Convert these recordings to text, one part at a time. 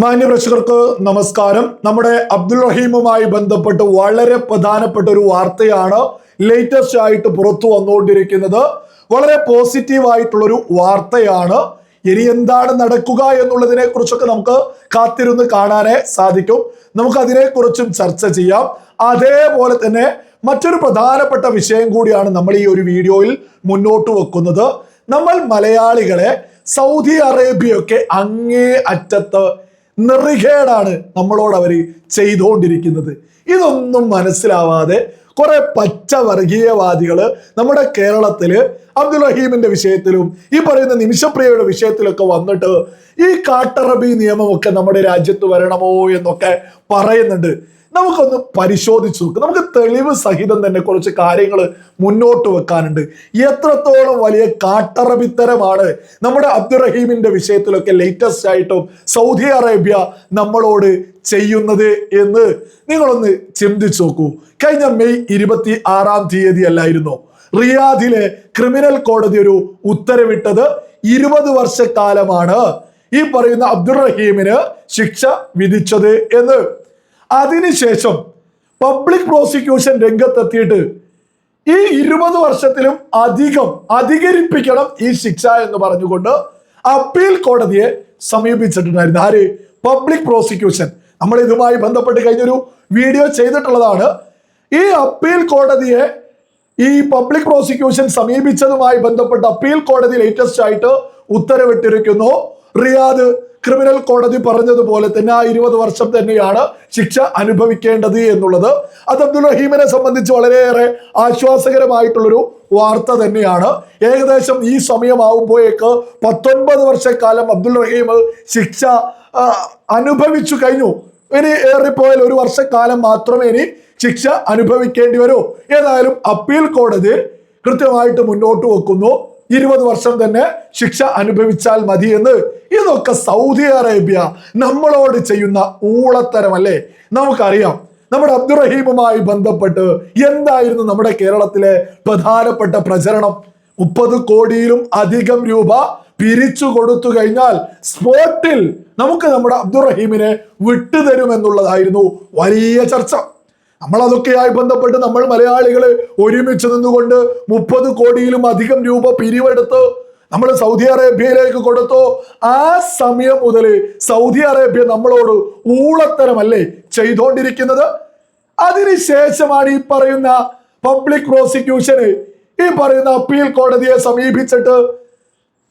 മാന്യപ്രേക്ഷകർക്ക് നമസ്കാരം. നമ്മുടെ അബ്ദുൾ റഹീമുമായി ബന്ധപ്പെട്ട് വളരെ പ്രധാനപ്പെട്ട ഒരു വാർത്തയാണ് ലേറ്റസ്റ്റ് ആയിട്ട് പുറത്തു വന്നുകൊണ്ടിരിക്കുന്നത്. വളരെ പോസിറ്റീവ് ആയിട്ടുള്ള ഒരു വാർത്തയാണ്. ഇനി എന്താണ് നടക്കുക എന്നുള്ളതിനെ കുറിച്ചൊക്കെ നമുക്ക് കാത്തിരുന്ന് കാണാനേ സാധിക്കും. നമുക്ക് അതിനെക്കുറിച്ചും ചർച്ച ചെയ്യാം. അതേപോലെ തന്നെ മറ്റൊരു പ്രധാനപ്പെട്ട വിഷയം കൂടിയാണ് നമ്മൾ ഈ ഒരു വീഡിയോയിൽ മുന്നോട്ട് വെക്കുന്നത്. നമ്മൾ മലയാളികളെ സൗദി അറേബ്യയൊക്കെ അങ്ങേ അറ്റത്ത് നെറികേടാണ് നമ്മളോട് അവർ ചെയ്തുകൊണ്ടിരിക്കുന്നത്. ഇതൊന്നും മനസ്സിലാവാതെ കുറെ പച്ച വർഗീയവാദികൾ നമ്മുടെ കേരളത്തിൽ അബ്ദുൽ റഹീമിന്റെ വിഷയത്തിലും ഈ പറയുന്ന നിമിഷപ്രിയയുടെ വിഷയത്തിലൊക്കെ വന്നിട്ട് ഈ കാട്ടറബി നിയമമൊക്കെ നമ്മുടെ രാജ്യത്ത് വരണമോ എന്നൊക്കെ പറയുന്നുണ്ട്. നമുക്കൊന്ന് പരിശോധിച്ചു നോക്കാം. നമുക്ക് തെളിവ് സഹിതം തന്നെ കുറച്ച് കാര്യങ്ങൾ മുന്നോട്ട് വെക്കാനുണ്ട്. എത്രത്തോളം വലിയ കാട്ടറബിത്തരമാണ് നമ്മുടെ അബ്ദുറഹീമിന്റെ വിഷയത്തിലൊക്കെ ലേറ്റസ്റ്റ് ആയിട്ടും സൗദി അറേബ്യ നമ്മളോട് ചെയ്യുന്നത് എന്ന് നിങ്ങളൊന്ന് ചിന്തിച്ചു നോക്കൂ. കഴിഞ്ഞ മെയ് ഇരുപത്തി ആറാം തീയതി അല്ലായിരുന്നു റിയാദിലെ ക്രിമിനൽ കോടതി ഒരു ഉത്തരവിട്ടത് ഇരുപത് വർഷക്കാലമാണ്. ഈ പറയുന്ന അബ്ദുറഹീമിന് ശിക്ഷ വിധിച്ചത് എന്ന്. അതിനുശേഷം പബ്ലിക് പ്രോസിക്യൂഷൻ രംഗത്തെത്തിയിട്ട് ഈ ഇരുപത് വർഷത്തിലും അധികം അധികരിപ്പിക്കണം ഈ ശിക്ഷ എന്ന് പറഞ്ഞുകൊണ്ട് അപ്പീൽ കോടതിയെ സമീപിച്ചിട്ടുണ്ടായിരുന്നു. ആര്? പബ്ലിക് പ്രോസിക്യൂഷൻ നമ്മൾ ഇതുമായി ബന്ധപ്പെട്ട് കഴിഞ്ഞൊരു വീഡിയോ ചെയ്തിട്ടുള്ളതാണ്. ഈ അപ്പീൽ കോടതിയെ ഈ പബ്ലിക് പ്രോസിക്യൂഷൻ സമീപിച്ചതുമായി ബന്ധപ്പെട്ട് അപ്പീൽ കോടതി ലേറ്റസ്റ്റ് ആയിട്ട് ഉത്തരവിട്ടിരിക്കുന്നു. റിയാദ് ക്രിമിനൽ കോടതി പറഞ്ഞതുപോലെ തന്നെ ആ ഇരുപത് വർഷം തന്നെയാണ് ശിക്ഷ അനുഭവിക്കേണ്ടത് എന്നുള്ളത്. അത് അബ്ദുൾ റഹീമിനെ സംബന്ധിച്ച് വളരെയേറെ ആശ്വാസകരമായിട്ടുള്ളൊരു വാർത്ത തന്നെയാണ്. ഏകദേശം ഈ സമയമാവുമ്പോഴേക്ക് പത്തൊൻപത് വർഷക്കാലം അബ്ദുൾ റഹീം ശിക്ഷ അനുഭവിച്ചു കഴിഞ്ഞു. ഇനി ഏറിപ്പോയാൽ ഒരു വർഷക്കാലം മാത്രമേ ഇനി ശിക്ഷ അനുഭവിക്കേണ്ടി വരൂ. ഏതായാലും അപ്പീൽ കോടതി കൃത്യമായിട്ട് മുന്നോട്ട് വെക്കുന്നു. ഇരുപത് വർഷം തന്നെ ശിക്ഷ അനുഭവിച്ചാൽ മതി എന്ന്. ഇതൊക്കെ സൗദി അറേബ്യ നമ്മളോട് ചെയ്യുന്ന ഊളത്തരമല്ലേ? നമുക്കറിയാം. നമ്മുടെ അബ്ദുറഹീമുമായി ബന്ധപ്പെട്ട് എന്തായിരുന്നു നമ്മുടെ കേരളത്തിലെ പ്രധാനപ്പെട്ട പ്രചരണം? മുപ്പത് കോടിയിലും അധികം രൂപ പിരിച്ചു കൊടുത്തു കഴിഞ്ഞാൽ സ്പോട്ടിൽ നമുക്ക് നമ്മുടെ അബ്ദുറഹീമിനെ വിട്ടുതരുമെന്നുള്ളതായിരുന്നു വലിയ ചർച്ച. നമ്മൾ അതൊക്കെയായി ബന്ധപ്പെട്ട് നമ്മൾ മലയാളികൾ ഒരുമിച്ച് നിന്നുകൊണ്ട് മുപ്പത് കോടിയിലും അധികം രൂപ പിരിവെടുത്ത് നമ്മൾ സൗദി അറേബ്യയിലേക്ക് കൊടുത്തു. ആ സമയം മുതൽ സൗദി അറേബ്യ നമ്മളോട് ഊളത്തരമല്ലേ ചെയ്തുകൊണ്ടിരിക്കുന്നത് അതിനുശേഷമാണ് ഈ പറയുന്ന പബ്ലിക് പ്രോസിക്യൂഷന് ഈ പറയുന്ന അപ്പീൽ കോടതിയെ സമീപിച്ചിട്ട്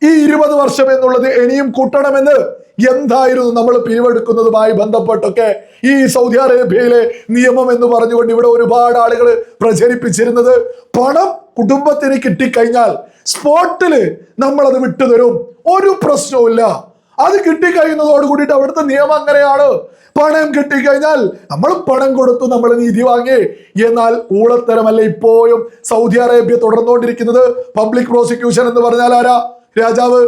ഈ ഇരുപത് വർഷം എന്നുള്ളത് ഇനിയും കൂട്ടണമെന്ന് എന്തായിരുന്നു നമ്മൾ പിരിവെടുക്കുന്നതുമായി ബന്ധപ്പെട്ടൊക്കെ ഈ സൗദി അറേബ്യയിലെ നിയമം എന്ന് പറഞ്ഞുകൊണ്ട് ഇവിടെ ഒരുപാട് ആളുകൾ പ്രചരിപ്പിച്ചിരുന്നത് പണം കുടുംബത്തിന് കിട്ടിക്കഴിഞ്ഞാൽ നമ്മൾ അത് വിട്ടുതരും. ഒരു പ്രശ്നവുമില്ല. അത് കിട്ടിക്കഴിയുന്നതോട് കൂടിയിട്ട് അവിടുത്തെ നിയമം അങ്ങനെയാണ്. പണം കിട്ടിക്കഴിഞ്ഞാൽ നമ്മൾ പണം കൊടുത്തു നമ്മൾ നീതി വാങ്ങി. എന്നാൽ ഊളത്തരമല്ല ഇപ്പോഴും സൗദി അറേബ്യ തുടർന്നുകൊണ്ടിരിക്കുന്നത്. പബ്ലിക് പ്രോസിക്യൂഷൻ എന്ന് പറഞ്ഞാൽ ആരാ? രാജാവ്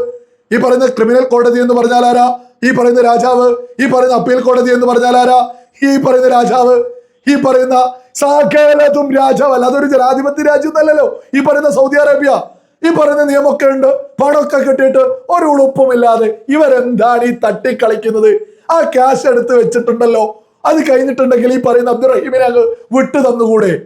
ഈ പറയുന്ന ക്രിമിനൽ കോടതി എന്ന് പറഞ്ഞാൽ ആരാ? ഈ പറയുന്ന രാജാവ് ഈ പറയുന്ന അപ്പീൽ കോടതി എന്ന് പറഞ്ഞാൽ ആരാ? ഈ പറയുന്ന രാജാവ് ഈ പറയുന്ന സകലതും രാജാവല്ല. അതൊരു ജനാധിപത്യ രാജ്യം എന്നല്ലല്ലോ. ഈ പറയുന്ന സൗദി അറേബ്യ ഈ പറയുന്ന നിയമമൊക്കെ ഉണ്ട്. പണമൊക്കെ കിട്ടിയിട്ട് ഒരു ഉളുപ്പുമില്ലാതെ ഇവരെന്താണ് ഈ തട്ടിക്കളിക്കുന്നത്? ആ ക്യാഷ് എടുത്ത് വെച്ചിട്ടുണ്ടല്ലോ. അത് കഴിഞ്ഞിട്ടുണ്ടെങ്കിൽ ഈ പറയുന്ന അബ്ദുറഹീമിനെ അങ്ങ് വിട്ടു തന്നുകൂടെ?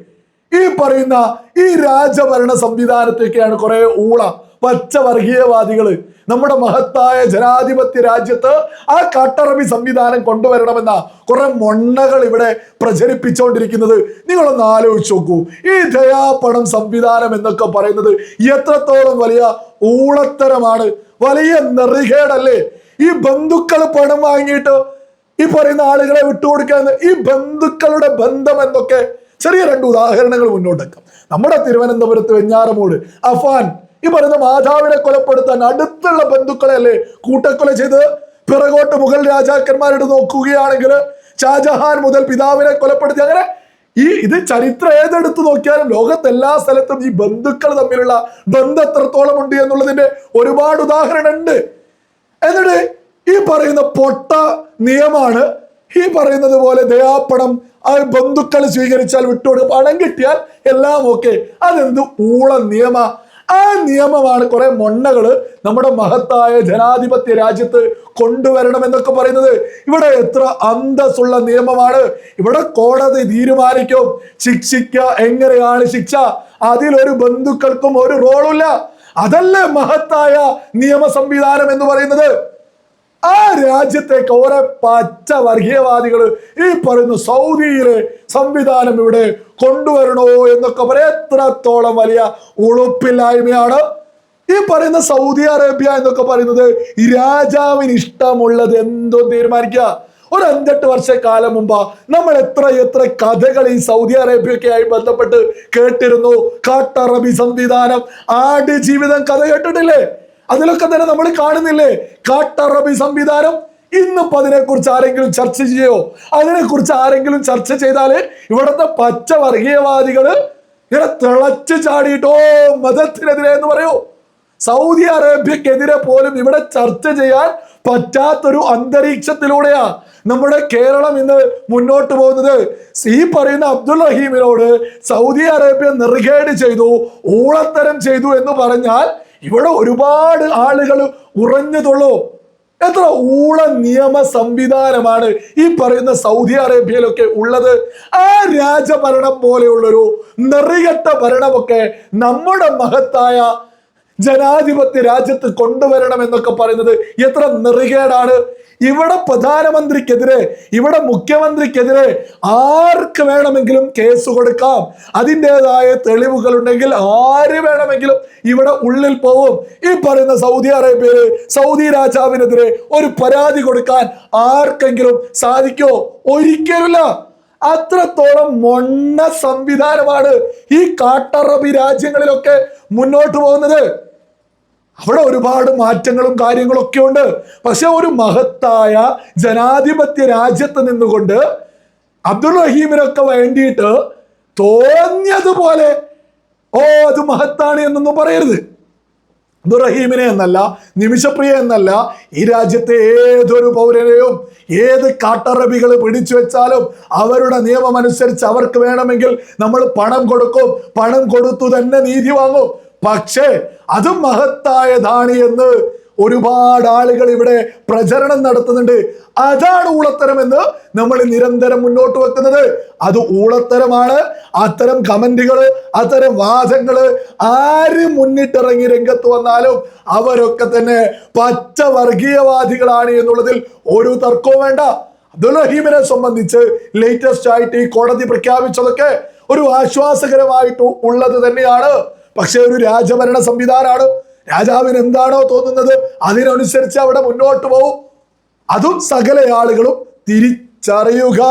ഈ പറയുന്ന ഈ രാജഭരണ സംവിധാനത്തേക്കാണ് കുറെ ഊള. പച്ച വർഗീയവാദികൾ നമ്മുടെ മഹത്തായ ജനാധിപത്യ രാജ്യത്ത് ആ കാട്ടറബി സംവിധാനം കൊണ്ടുവരണമെന്ന കുറെ മൊണ്ണകൾ ഇവിടെ പ്രചരിപ്പിച്ചുകൊണ്ടിരിക്കുന്നത് നിങ്ങളൊന്ന് ആലോചിച്ച് നോക്കൂ. ഈ ദയാപണം സംവിധാനം എന്നൊക്കെ പറയുന്നത് എത്രത്തോളം വലിയ ഊളത്തരമാണ് വലിയ നെറികേടല്ലേ? ഈ ബന്ധുക്കൾ പണം വാങ്ങിയിട്ട് ഈ പറയുന്ന ആളുകളെ വിട്ടുകൊടുക്കാൻ ഈ ബന്ധുക്കളുടെ ബന്ധം എന്നൊക്കെ ചെറിയ രണ്ട് ഉദാഹരണങ്ങൾ മുന്നോട്ടേക്കാം നമ്മുടെ തിരുവനന്തപുരത്ത് വെഞ്ഞാറമൂട് അഫാൻ ഈ പറയുന്ന മാതാവിനെ കൊലപ്പെടുത്താൻ അടുത്തുള്ള ബന്ധുക്കളെ അല്ലേ കൂട്ടക്കൊല ചെയ്ത് പിറകോട്ട് മുഗൾ രാജാക്കന്മാരോട് നോക്കുകയാണെങ്കിൽ ഷാജഹാൻ മുതൽ പിതാവിനെ കൊലപ്പെടുത്തി അങ്ങനെ ഈ ഇത് ചരിത്രം ഏതെടുത്ത് നോക്കിയാലും ലോകത്ത് എല്ലാ സ്ഥലത്തും ഈ ബന്ധുക്കൾ തമ്മിലുള്ള ബന്ധം എത്രത്തോളം ഉണ്ട് എന്നുള്ളതിന്റെ ഒരുപാട് ഉദാഹരണം ഉണ്ട് എന്നിട്ട് ഈ പറയുന്ന പൊട്ട നിയമാണ് ഈ പറയുന്നത് പോലെ ദയാപ്പണം ആ ബന്ധുക്കൾ സ്വീകരിച്ചാൽ വിട്ടുകൊടുക്കും. പണം കിട്ടിയാൽ എല്ലാം ഓക്കെ അതെന്ത്? ഊള നിയമ. ആ നിയമമാണ് കുറെ മൊണ്ണകൾ നമ്മുടെ മഹത്തായ ജനാധിപത്യ രാജ്യത്ത് കൊണ്ടുവരണം എന്നൊക്കെ പറയുന്നത്. ഇവിടെ എത്ര അന്തസ്സുള്ള നിയമമാണ്. ഇവിടെ കോടതി തീരുമാനിക്കും. ശിക്ഷിക്ക എങ്ങനെയാണ് ശിക്ഷ? അതിലൊരു ബന്ധുക്കൾക്കും ഒരു റോളില്ല അതല്ലേ മഹത്തായ നിയമ സംവിധാനം എന്ന് പറയുന്നത്. ആ രാജ്യത്തേക്ക് ഓരോ പച്ച വർഗീയവാദികൾ ഈ പറയുന്നു സൗദിയിലെ സംവിധാനം ഇവിടെ കൊണ്ടുവരണോ എന്നൊക്കെ പറയാം എത്രത്തോളം വലിയ ഉളുപ്പില്ലായ്മയാണ്. ഈ പറയുന്ന സൗദി അറേബ്യ എന്നൊക്കെ പറയുന്നത് രാജാവിന് ഇഷ്ടമുള്ളത് എന്തോ തീരുമാനിക്കുക. ഒരു അഞ്ചെട്ട് വർഷ കാലം മുമ്പ് നമ്മൾ എത്ര എത്ര കഥകൾ ഈ സൗദി അറേബ്യയൊക്കെയായി ബന്ധപ്പെട്ട് കേട്ടിരുന്നു. കാട്ടറബി സംവിധാനം ആട് ജീവിതം കഥ കേട്ടിട്ടില്ലേ? അതിലൊക്കെ തന്നെ നമ്മൾ കാണുന്നില്ലേ? കാട്ടറബി സംവിധാനം ഇന്നിപ്പോ അതിനെക്കുറിച്ച് ആരെങ്കിലും ചർച്ച ചെയ്യോ? അതിനെക്കുറിച്ച് ആരെങ്കിലും ചർച്ച ചെയ്താൽ ഇവിടുത്തെ പച്ച വർഗീയവാദികൾ ഇങ്ങനെ തിളച്ചു ചാടിയിട്ടോ മതത്തിനെതിരെ എന്ന് പറയൂ. സൗദി അറേബ്യക്കെതിരെ പോലും ഇവിടെ ചർച്ച ചെയ്യാൻ പറ്റാത്തൊരു അന്തരീക്ഷത്തിലൂടെയാ നമ്മുടെ കേരളം ഇന്ന് മുന്നോട്ട് പോകുന്നത്. ഈ പറയുന്ന അബ്ദുൾ റഹീമിനോട് സൗദി അറേബ്യ നിർഗേഡ് ചെയ്തു ഊളത്തരം ചെയ്തു എന്ന് പറഞ്ഞാൽ ഇവിടെ ഒരുപാട് ആളുകൾ ഉറഞ്ഞതുള്ളൂ. എത്ര ഊള നിയമ സംവിധാനമാണ് ഈ പറയുന്ന സൗദി അറേബ്യയിലൊക്കെ ഉള്ളത്? ആ രാജഭരണം പോലെയുള്ളൊരു നെറികെട്ട ഭരണമൊക്കെ നമ്മുടെ മഹത്തായ ജനാധിപത്യ രാജ്യത്ത് കൊണ്ടുവരണം എന്നൊക്കെ പറയുന്നത് എത്ര നെറികേടാണ്. ഇവിടെ പ്രധാനമന്ത്രിക്കെതിരെ ഇവിടെ മുഖ്യമന്ത്രിക്കെതിരെ ആർക്ക് വേണമെങ്കിലും കേസ് കൊടുക്കാം. അതിന്റെതായ തെളിവുകൾ ഉണ്ടെങ്കിൽ ആര് വേണമെങ്കിലും ഇവിടെ ഉള്ളിൽ പോവും. ഈ പറയുന്ന സൗദി അറേബ്യയിൽ സൗദി രാജാവിനെതിരെ ഒരു പരാതി കൊടുക്കാൻ ആർക്കെങ്കിലും സാധിക്കോ? ഒരിക്കലുമില്ല. അത്രത്തോളം മൊണ്ണ സംവിധാനമാണ് ഈ കാട്ടറബി രാജ്യങ്ങളിലൊക്കെ മുന്നോട്ട് പോകുന്നത്. അവിടെ ഒരുപാട് മാറ്റങ്ങളും കാര്യങ്ങളൊക്കെ ഉണ്ട്. പക്ഷെ ഒരു മഹത്തായ ജനാധിപത്യ രാജ്യത്ത് നിന്നുകൊണ്ട് അബ്ദുൾ റഹീമിനൊക്കെ വേണ്ടിയിട്ട് തോന്നിയതുപോലെ ഓ അത് മഹത്താണ് എന്നൊന്നും പറയരുത്. അബ്ദുൾ റഹീമിനെ എന്നല്ല നിമിഷപ്രിയ എന്നല്ല ഈ രാജ്യത്തെ ഏതൊരു പൗരനെയും ഏത് കാട്ടറബികൾ പിടിച്ചു വെച്ചാലും അവരുടെ നിയമം അനുസരിച്ച് അവർക്ക് വേണമെങ്കിൽ നമ്മൾ പണം കൊടുക്കും. പണം കൊടുത്തു തന്നെ നീതി വാങ്ങും. പക്ഷേ അത് മഹത്തായതാണ് എന്ന് ഒരുപാട് ആളുകൾ ഇവിടെ പ്രചരണം നടത്തുന്നുണ്ട്. അതാണ് ഊളത്തരം എന്ന് നമ്മൾ നിരന്തരം മുന്നോട്ട് വെക്കുന്നത്. അത് ഊളത്തരമാണ്. അത്തരം കമന്റുകൾ അത്തരം വാദങ്ങൾ ആര് മുന്നിട്ടിറങ്ങി രംഗത്ത് വന്നാലും അവരൊക്കെ തന്നെ പച്ച വർഗീയവാദികളാണ് എന്നുള്ളതിൽ ഒരു തർക്കവും വേണ്ട. അബ്ദുൽ സംബന്ധിച്ച് ലേറ്റസ്റ്റ് ആയിട്ട് ഈ കോടതി പ്രഖ്യാപിച്ചതൊക്കെ ഒരു ആശ്വാസകരമായിട്ട് ഉള്ളത് തന്നെയാണ്. പക്ഷെ ഒരു രാജഭരണ സംവിധാനമാണ് രാജാവിന് എന്താണോ തോന്നുന്നത് അതിനനുസരിച്ച് അവിടെ മുന്നോട്ട് പോകും അതും സകല ആളുകളും തിരിച്ചറിയുക.